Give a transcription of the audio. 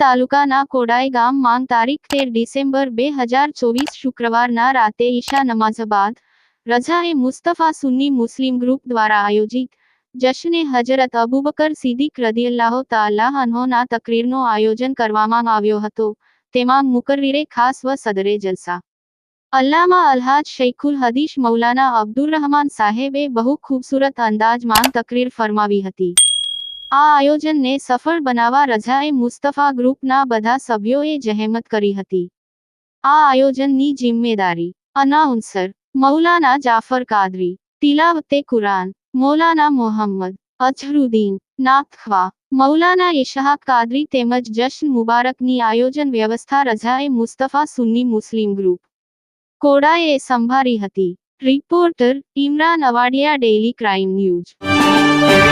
તાલુકાના કોડાઈ ગામમાં તારીખ તેર ડિસેમ્બર બે હજાર ચોવીસ શુક્રવારના રાતે ઈશા નમાઝ બાદ રઝાએ મુસ્તફા સુન્ની મુસ્લિમ ગ્રુપ દ્વારા આયોજિત જશ્ને હજરત અબુબકર સિદ્દીક રદિયલ્લાહો તાલા તકરીરનો આયોજન કરવામાં આવ્યો હતો. તેમાં મુકર્રીરે ખાસ વ સદરે જલસા. અલ્લામા અલ્હાજ શૈખુલ હદીશ મૌલાના અબ્દુર્રહમાન સાહેબે બહુ ખૂબસૂરત અંદાજમાં તકરીર ફરમાવી હતી. આ આયોજનને સફળ બનાવવા રજાએ મુસ્તફા ગ્રુપના બધા સભ્યોએ જહેમત કરી હતી. આ આયોજનની જિમ્મેદારી અનાઉન્સર મૌલાના જાફર કાદરી, તિલાવતે કુરાન, મૌલાના મોહમ્મદ અઝહરુદ્દીન નાથવા મૌલાના ઇશહાક કાદરી તેમજ જશ્ન મુબારકની આયોજન વ્યવસ્થા રજાએ મુસ્તફા સુન્ની મુસ્લિમ ગ્રુપ કોડાએ સંભાળી હતી. Reporter Imran Awadiya, daily crime news.